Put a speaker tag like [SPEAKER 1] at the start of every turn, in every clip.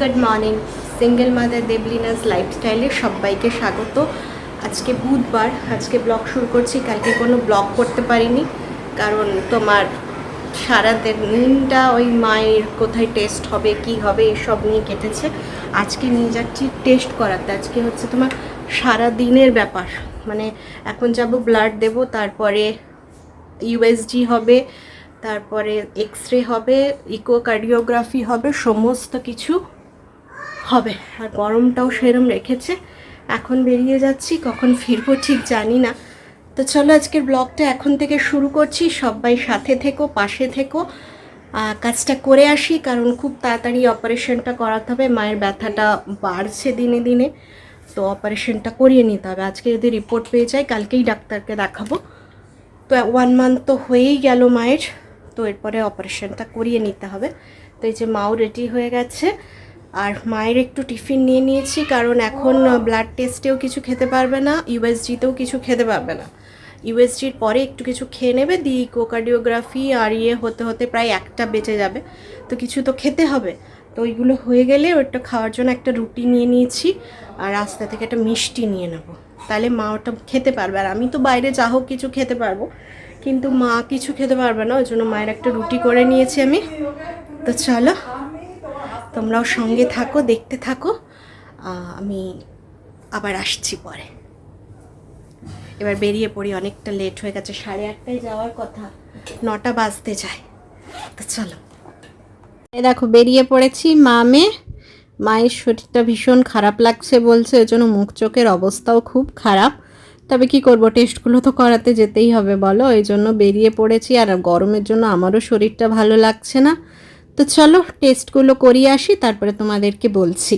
[SPEAKER 1] Good morning single mother Debolina's লাইফস্টাইলে সবাইকে স্বাগত। আজকে বুধবার, আজকে ব্লগ শুরু করছি। কালকে কোনো ব্লগ করতে পারিনি, কারণ তোমার সারা দিনটা ওই মায়ের কোথায় টেস্ট হবে, কি হবে, এসব নিয়ে কেটেছে। আজকে নিয়ে যাচ্ছি টেস্ট করাতে। আজকে হচ্ছে তোমার সারা দিনের ব্যাপার। মানে এখন যাব ব্লাড দেব, তারপরে ইউএসজি হবে, তারপরে এক্স রে হবে ইকোকার্ডিওগ্রাফি হবে, সমস্ত কিছু। হবে। আর গরমটাও সেরম রেখেছে। এখন বেরিয়ে যাচ্ছি, কখন ফিরবো ঠিক জানি না। তো চলো আজকের ব্লগটা এখন থেকে শুরু করছি। সবাই সাথে থেকো, পাশে থেকো। কাজটা করে আসি, কারণ খুব তাড়াতাড়ি অপারেশনটা করাতে হবে। মায়ের ব্যথাটা বাড়ছে দিনে দিনে। তো অপারেশনটা করিয়ে নিতে হবে। আজকে যদি রিপোর্ট পেয়ে যাই, কালকেই ডাক্তারকে দেখাবো। তো ওয়ান মান্থ তো হয়েই গেল মায়ের। তো এরপরে অপারেশনটা করিয়ে নিতে হবে। তো এই যে মাও রেডি হয়ে গেছে। আর মায়ের একটু টিফিন নিয়ে নিয়েছি, কারণ এখন ব্লাড টেস্টেও কিছু খেতে পারবে না ইউএসজিতেও কিছু খেতে পারবে না। ইউএসজির পরে একটু কিছু খেয়ে নেবে, দি ইকোকার্ডিওগ্রাফি আর ইয়ে হতে হতে প্রায় একটা বেঁচে যাবে। তো কিছু তো খেতে হবে। তো ওইগুলো হয়ে গেলে ওটা খাওয়ার জন্য একটা রুটি নিয়ে নিয়েছি, আর রাস্তা থেকে একটা মিষ্টি নিয়ে নেব। তাহলে মা ওটা খেতে পারবে, আর আমি তো বাইরে যা হোক কিছু খেতে পারব, কিন্তু মা কিছু খেতে পারবে না, ওই জন্য মায়ের একটা রুটি করে নিয়েছি আমি। তো চলো তোমরাও সঙ্গে থাকো, দেখতে থাকো। আমি আবার আসছি পরে। এবার বেরিয়ে পড়ি, অনেকটা লেট হয়ে গেছে, সাড়ে আটটায় যাওয়ার কথা। নটা বাজতে যায়। তো চলো। এই দেখো, বেরিয়ে পড়েছি মা মামে মায়ের শরীরটা ভীষণ খারাপ লাগছে বলছে ওই জন্য মুখ চোখের অবস্থাও খুব খারাপ। তবে কি করব টেস্টগুলো তো করাতে যেতেই হবে, বলো। এই জন্য বেরিয়ে পড়েছি, আর গরমের জন্য আমারও শরীরটা ভালো লাগছে না। তো চলো টেস্টগুলো করিয়ে আসি তারপরে তোমাদেরকে বলছি।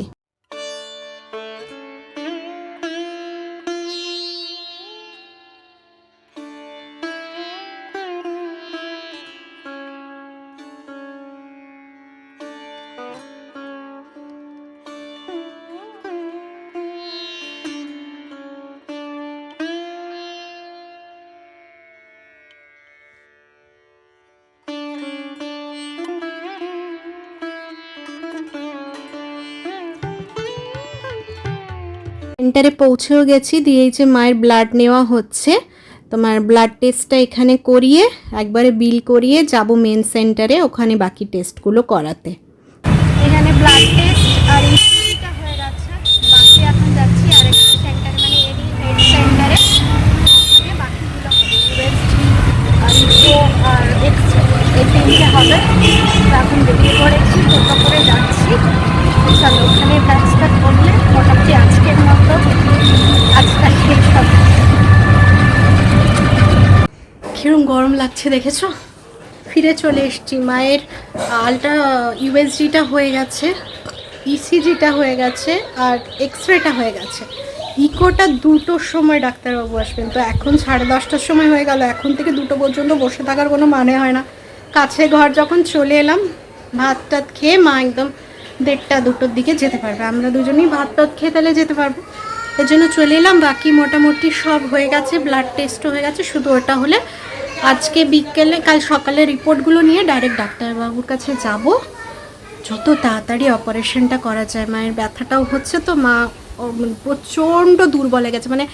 [SPEAKER 1] সেন্টারে পৌঁছেও গেছি দিয়ে এই যে মায়ের ব্লাড নেওয়া হচ্ছে। তোমার ব্লাড টেস্টটা এখানে করিয়ে, একবারে বিল করিয়ে যাব মেন সেন্টারে ওখানে বাকি টেস্টগুলো করাতে। এখানে ব্লাড টেস্ট আর ইনস্টিটিউটটা হয়ে গেছে বাকি এখন যাচ্ছি আরেকটা সেন্টারে মানে এডি হেড সেন্টারে ওখানে বাকিগুলো আর ইকো আর এক্স এই তিনটে হবে তো এখন বেরিয়ে পড়েছি টোটো করে যাচ্ছি চলো ওখানে কাজটা করলে মোটামুটি আজকের মতো আজটা শেষ হবে কিরম গরম লাগছে দেখেছ? ফিরে চলে এসছি। মায়ের আলটা ইউএসজিটা হয়ে গেছে ইসিজিটা হয়ে গেছে, আর এক্স রেটা হয়ে গেছে। ইকোটা দুটোর সময় ডাক্তারবাবু আসবেন। তো এখন সাড়ে দশটার সময় হয়ে গেল। এখন থেকে দুটো পর্যন্ত বসে থাকার কোনো মানে হয় না। কাছে ঘর যখন চলে এলাম, ভাত টাত খেয়ে মা একদম দেড়টা, দুটোর দিকে যেতে পারবে। আমরা দুজনেই ভাত টাত খেয়ে তাহলে যেতে পারব। এর জন্য চলে এলাম। বাকি মোটামুটি সব হয়ে গেছে ব্লাড টেস্টও হয়ে গেছে। শুধু ওটা হলে আজকে বিকেলে, কাল সকালে রিপোর্টগুলো নিয়ে ডাইরেক্ট ডাক্তারবাবুর কাছে যাব। যত তাড়াতাড়ি অপারেশনটা করা যায়, মায়ের ব্যথাটাও হচ্ছে তো, মা মানে প্রচণ্ড দুর্বল হয়ে গেছে। মানে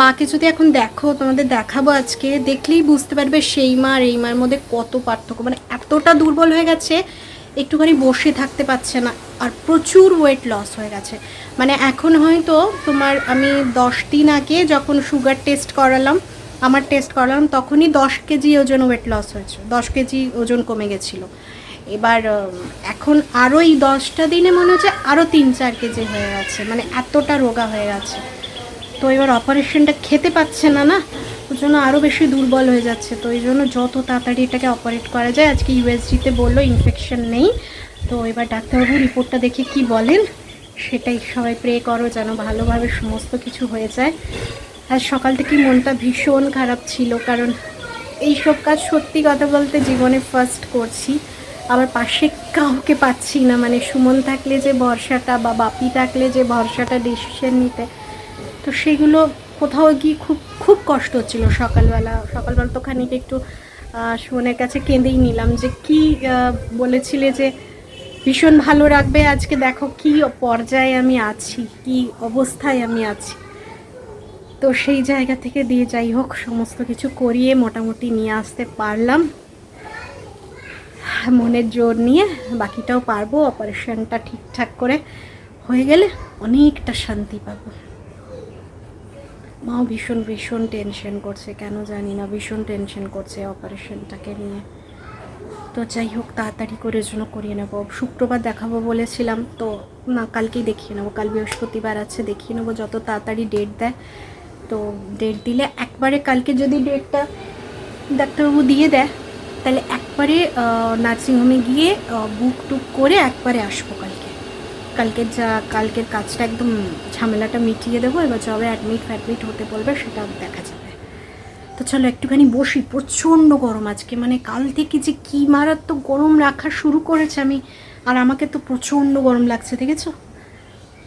[SPEAKER 1] মাকে যদি এখন দেখো, তোমাদের দেখাবো আজকে, দেখলেই বুঝতে পারবে সেই মা আর এই মার মধ্যে কত পার্থক্য। মানে এতটা দুর্বল হয়ে গেছে, একটুখানি বসে থাকতে পারছে না আর প্রচুর ওয়েট লস হয়ে গেছে। মানে এখন হয়তো তোমার আমি দশ দিন আগে যখন সুগার টেস্ট করালাম আমার টেস্ট করালাম, তখনই দশ কেজি ওজন ওয়েট লস হয়েছে। দশ কেজি ওজন কমে গেছিল। এবার এখন আরও এই দশটা দিনে মনে হচ্ছে আরও তিন চার কেজি হয়ে গেছে মানে এতটা রোগা হয়ে গেছে। তো এবার অপারেশনটা খেতে পাচ্ছে না না? ওই জন্য আরও বেশি দুর্বল হয়ে যাচ্ছে। তো এই জন্য যত তাড়াতাড়ি এটাকে অপারেট করা যায়, আজকে ইউএসজিতে বলল ইনফেকশন নেই। তো এবার ডাক্তারবাবু রিপোর্টটা দেখে কি বলেন? সেটাই সবাই প্রে করো যেন ভালোভাবে সমস্ত কিছু হয়ে যায়। আর সকাল থেকে মনটা ভীষণ খারাপ ছিল, কারণ এইসব কাজ সত্যি কথা বলতে জীবনে ফার্স্ট করছি। আবার পাশে কাউকে পাচ্ছি না মানে সুমন থাকলে যে ভরসাটা বা বাপি থাকলে যে ভরসাটা ডিসিশন নিতে, তো সেগুলো কোথাও গিয়ে খুব খুব কষ্ট হচ্ছিল সকালবেলা। সকালবেলা তো খানিক একটু সুমনের কাছে কেঁদেই নিলাম যে কি বলেছিলে যে ভীষণ ভালো রাখবে, আজকে দেখো কি পর্যায়ে আমি আছি, কি অবস্থায় আমি আছি। তো সেই জায়গা থেকে দিয়ে যাই হোক, সমস্ত কিছু করিয়ে মোটামুটি নিয়ে আসতে পারলাম। মনের জোর নিয়ে বাকিটাও পারব অপারেশনটা ঠিকঠাক করে হয়ে গেলে অনেকটা শান্তি পাবো। মাও ভীষণ ভীষণ টেনশন করছে, কেন জানি না, ভীষণ টেনশন করছে অপারেশনটাকে নিয়ে। তো যাই হোক, তাড়াতাড়ি করে জন্য করিয়ে নেব। শুক্রবার দেখাবো বলেছিলাম, তো না, কালকেই দেখিয়ে নেব। কাল বৃহস্পতিবার আছে, দেখিয়ে নেব, যত তাড়াতাড়ি ডেট দেয়। তো ডেট দিলে একবারে কালকে যদি ডেটটা ডাক্তারবাবু দিয়ে দেয়, তাহলে একবারে নার্সিংহোমে গিয়ে বুক টুক করে একবারে আসব কালকে। কালকে যা, কালকের কাজটা একদম ঝামেলাটা মিটিয়ে দেবো, এবার যবে অ্যাডমিট ফ্যাডমিট হতে বলবে সেটা দেখা যাবে। তো চলো একটুখানি বসি, প্রচণ্ড গরম আজকে মানে কাল থেকে যে কী মারাত্মক গরম রাখা শুরু করেছে আমি, আর আমাকে তো প্রচণ্ড গরম লাগছে, দেখেছ?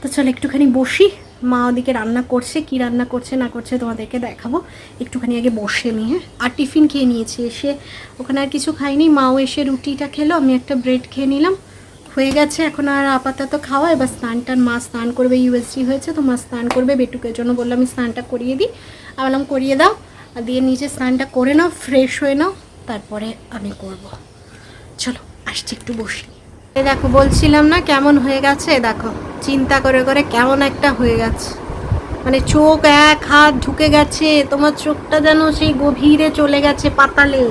[SPEAKER 1] তো চলো একটুখানি বসি। মা ওদিকে রান্না করছে, কি রান্না করছে না করছে তোমাদেরকে দেখাবো। একটুখানি আগে বসে নিয়ে আর টিফিন খেয়ে নিয়েছি, এসে ওখানে আর কিছু খাইনি। মাও এসে রুটিটা খেলো, আমি একটা ব্রেড খেয়ে নিলাম। হয়ে গেছে, এখন আর আপাতত খাওয়া। এবার স্নান টান, মা স্নান করবে ইউএসজি হয়েছে, তো মা স্নান করবে। বেটুকের জন্য বললাম আমি স্নানটা করিয়ে দিই। আমি বললাম, করিয়ে দাও। দিয়ে নিজে স্নানটা করে নাও, ফ্রেশ হয়ে নাও, তারপরে আমি করব। চলো, আসছি, একটু বসি। দেখো বলছিলাম না কেমন হয়ে গেছে? দেখো চিন্তা করে করে কেমন একটা হয়ে গেছে। মানে চোখ এক হাত ঢুকে গেছে তোমার চোখটা যেন সেই গভীরে চলে গেছে পাতালে।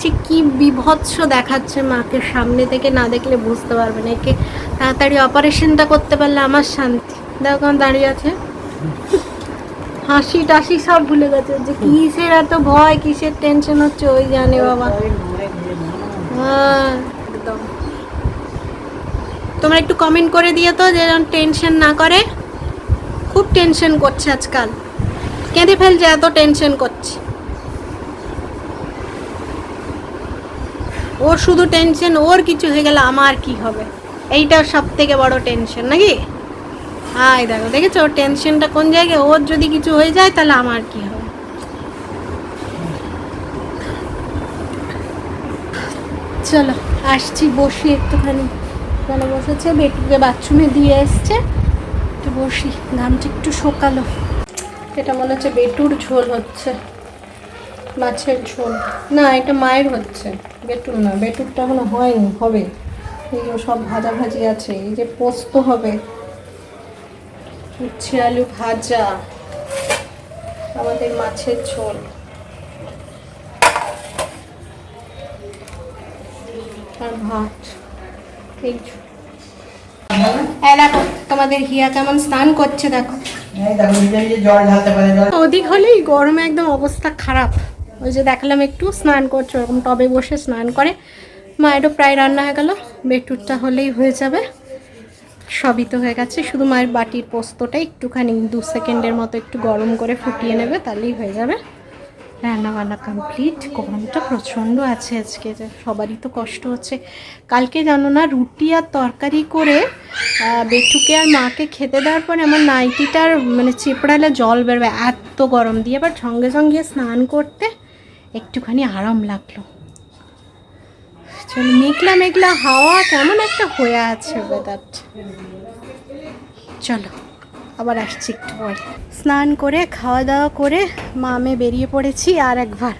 [SPEAKER 1] সে কি বিভৎস দেখাচ্ছে মাকে সামনে থেকে না দেখলে বুঝতে পারবে না। একে তাড়াতাড়ি অপারেশনটা করতে পারলে আমার শান্তি। দেখো কেমন দাঁড়িয়ে আছে? হাসি টাসি সব ভুলে গেছে যে কিসের এত ভয় কিসের টেনশন হচ্ছে ওই জানে বাবা। হ্যাঁ তোমরা একটু কমেন্ট করে দিও তো যে টেনশন না করে। খুব টেনশন করছে আজকাল। কেঁদে ফেলছে এত টেনশন করছে। ওর শুধু টেনশন ওর কিছু হয়ে গেলে আমার কি হবে? এইটা সব থেকে বড় টেনশন নাকি? হাই দেখো, দেখেছ? ওর টেনশনটা কোন জায়গায়? ওর যদি কিছু হয়ে যায় তাহলে আমার কি হবে? চলো, আসছি, বসি একটুখানি। কেন বসেছে বেটুকে বাথরুমে দিয়ে এসছে। একটু বসি, ঘামটা একটু শোকালো। এটা মনে হচ্ছে বেটুর ঝোল হচ্ছে, মাছের ঝোল। না, এটা মায়ের হচ্ছে, বেটুর না, বেটুরটা এখনও হয়নি, হবে। এই সব ভাজা ভাজি আছে, এই যে পোস্ত হবে, উচ্ছে আলু ভাজা, আমাদের মাছের ঝোল। আর ভাত। এই দেখো তোমাদের হিয়া কেমন স্নান করছে দেখো। অধিক হলেই গরমে একদম অবস্থা খারাপ। ওই যে দেখালাম একটু স্নান করছে ওরকম টবে বসে স্নান করে। মায়েরও প্রায় রান্না হয়ে গেল বেটুরটা হলেই হয়ে যাবে। সবই তো হয়ে গেছে শুধু মায়ের বাটির পোস্তটা একটুখানি দু সেকেন্ডের মতো একটু গরম করে ফুটিয়ে নেবে তাহলেই হয়ে যাবে। রান্না বান্না কমপ্লিট গরমটা প্রচণ্ড আছে আজকে, যে সবারই তো কষ্ট হচ্ছে। কালকে জানো না, রুটি আর তরকারি করে বেটুকে আর মাকে খেতে দেওয়ার পরে আমার নাইটিটার মানে চেপড়ালে জল বেরোবে, এত গরম দিয়ে। আবার সঙ্গে সঙ্গে স্নান করতে একটুখানি আরাম লাগল। চলো, মেঘলা মেঘলা হাওয়া কেমন একটা হয়ে আছে ওয়েদারটা চলো। আবার আসছি একটু পরে। স্নান করে খাওয়া দাওয়া করে মামে বেরিয়ে পড়েছি আর একবার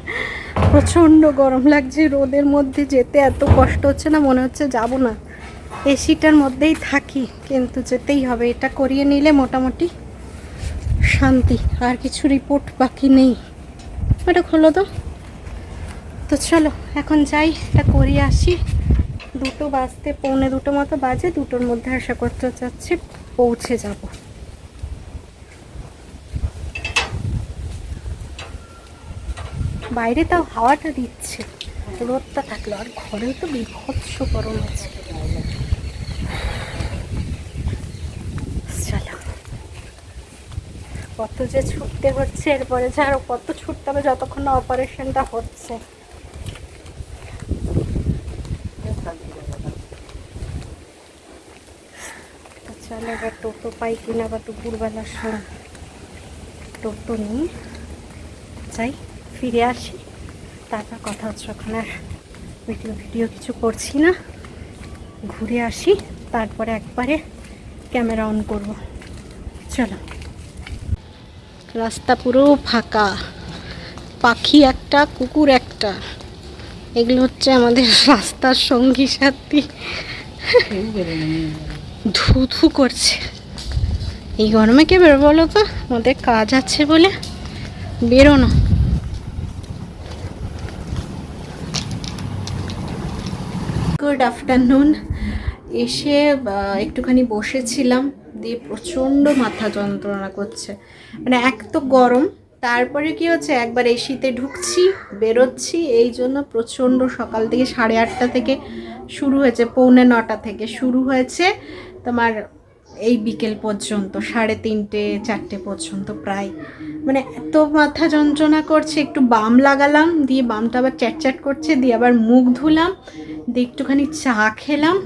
[SPEAKER 1] প্রচণ্ড গরম লাগছে। রোদের মধ্যে যেতে এত কষ্ট হচ্ছে না, মনে হচ্ছে যাব না। এসিটার মধ্যেই থাকি, কিন্তু যেতেই হবে। এটা করিয়ে নিলে মোটামুটি শান্তি, আর কিছু রিপোর্ট বাকি নেই। এটা খোলো তো। তো চলো, এখন যাই, এটা করিয়ে আসি। দুটো বাজতে, পৌনে দুটো মতো বাজে, দুটোর মধ্যে আশা করতে চাচ্ছি পৌঁছে যাব। বাইরে তাও হাওয়াটা দিচ্ছে। রোদটা থাকল, আর ঘরেও তো বিভৎস গরম আছে। কত যে ছুটতে হচ্ছে, এরপরে যে আরও কত ছুটতে হবে, যতক্ষণ না অপারেশনটা হচ্ছে। চলো এবার টোটো পাই কিনা বা দুপুরবেলার সময়। টোটো নিয়ে যাই। ফিরে আসি। তারপর কথা হচ্ছে ওখানে ভিডিও ভিডিও কিছু করছি না। ঘুরে আসি, তারপরে একবারে ক্যামেরা অন করব। চলো। রাস্তা পুরো ফাঁকা। পাখি একটা, কুকুর একটা। এগুলো হচ্ছে আমাদের রাস্তার সঙ্গী সাথী। ধু ধু করছে। এই গরমে কে বেরো বলো তো? আমাদের কাজ আছে বলে বেরো না গুড আফটারনুন এসে একটুখানি বসেছিলাম, দিয়ে প্রচণ্ড মাথা যন্ত্রণা করছে। মানে এক তো গরম, তারপরে কি হচ্ছে, একবার এই শীতে ঢুকছি, বেরোচ্ছি, এই জন্য প্রচণ্ড সকাল থেকে সাড়ে আটটা থেকে শুরু হয়েছে, পৌনে নটা থেকে শুরু হয়েছে তোমার এই বিকেল পর্যন্ত, সাড়ে তিনটে, চারটে পর্যন্ত প্রায়। মানে এত মাথা যন্ত্রণা করছে, একটু বাম লাগালাম, দিয়ে বামটা আবার চ্যাটচ্যাট করছে, দিয়ে আবার মুখ ধুলাম দিয়ে একটুখানি চা খেলাম।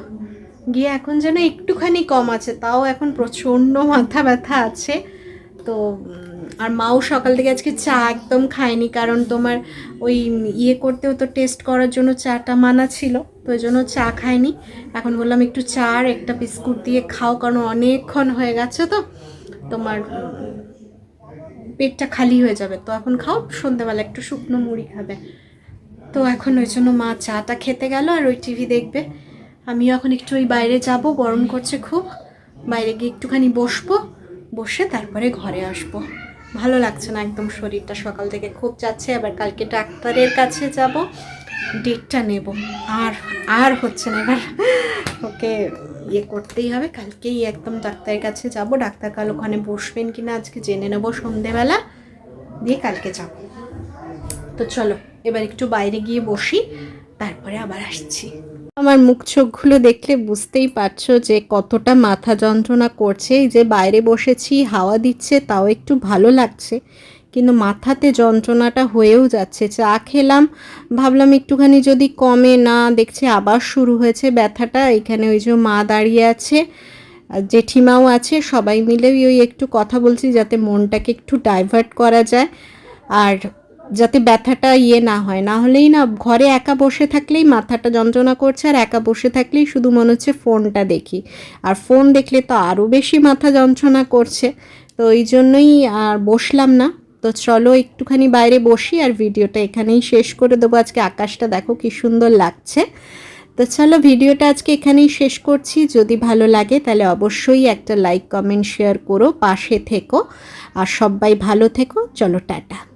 [SPEAKER 1] গিয়ে এখন যেন একটুখানি কম আছে, তাও এখন প্রচণ্ড মাথা ব্যথা আছে। তো আর মাও সকাল থেকে আজকে চা একদম খায়নি, কারণ তোমার ওই ইয়ে করতেও তো টেস্ট করার জন্য চাটা মানা ছিল, তো ওই জন্য চা খায়নি। এখন বললাম একটু চা আর একটা বিস্কুট দিয়ে খাও, কারণ অনেকক্ষণ হয়ে গেছে তো, তোমার পেটটা খালি হয়ে যাবে, তো এখন খাও, সন্ধ্যেবেলা একটু শুকনো মুড়ি খাবে। তো এখন ওই জন্য মা চাটা খেতে গেল আর ওই টিভি দেখবে। আমিও এখন একটু ওই বাইরে যাব, গরম করছে খুব। বাইরে গিয়ে একটুখানি বসবো, বসে তারপরে ঘরে আসব। ভালো লাগছে না একদম শরীরটা, সকাল থেকে খুব যাচ্ছে, আবার কালকে ডাক্তারের কাছে যাব, ডেটটা নেব। আর আর হচ্ছে না এবার। ওকে ইয়ে করতেই হবে, কালকেই একদম ডাক্তারের কাছে যাব। ডাক্তার কাল ওখানে বসবেন কিনা আজকে জেনে নেব সন্ধেবেলা, দিয়ে কালকে যাব। তো চলো। এবার একটু বাইরে গিয়ে বসি, তারপরে আবার আসছি। আমার মুখ চোখগুলো দেখলে বুঝতেই পারছ যে কতটা মাথা যন্ত্রণা করছে। এই যে বাইরে বসেছি, হাওয়া দিচ্ছে, তাও একটু ভালো লাগছে। কিন্তু মাথাতে যন্ত্রণাটা হয়েও যাচ্ছে। চা খেলাম, ভাবলাম একটুখানি যদি কমে না, দেখছি আবার শুরু হয়েছে ব্যথাটা। এখানে ওই যে মা দাঁড়িয়ে আছে জেঠিমাও আছে, সবাই মিলে ওই একটু কথা বলছি যাতে মনটাকে একটু ডাইভার্ট করা যায়। আর যাতে ব্যথাটা ইয়ে না হয়। না হলেই না, ঘরে একা বসে থাকলেই মাথাটা যন্ত্রণা করছে আর একা বসে থাকলেই শুধু মনে হচ্ছে ফোনটা দেখি। আর ফোন দেখলে তো আরও বেশি মাথা যন্ত্রণা করছে। তো ওই জন্যই আর বসলাম না। তো চলো একটুখানি বাইরে বসি আর ভিডিওটা এখানেই শেষ করে দেবো। আজকে আকাশটা দেখো কি সুন্দর লাগছে। তো চলো ভিডিওটা আজকে এখানেই শেষ করছি। যদি ভালো লাগে তাহলে অবশ্যই একটা লাইক, কমেন্ট, শেয়ার করো, পাশে থেকো। আর সবাই ভালো থেকো। চলো টাটা।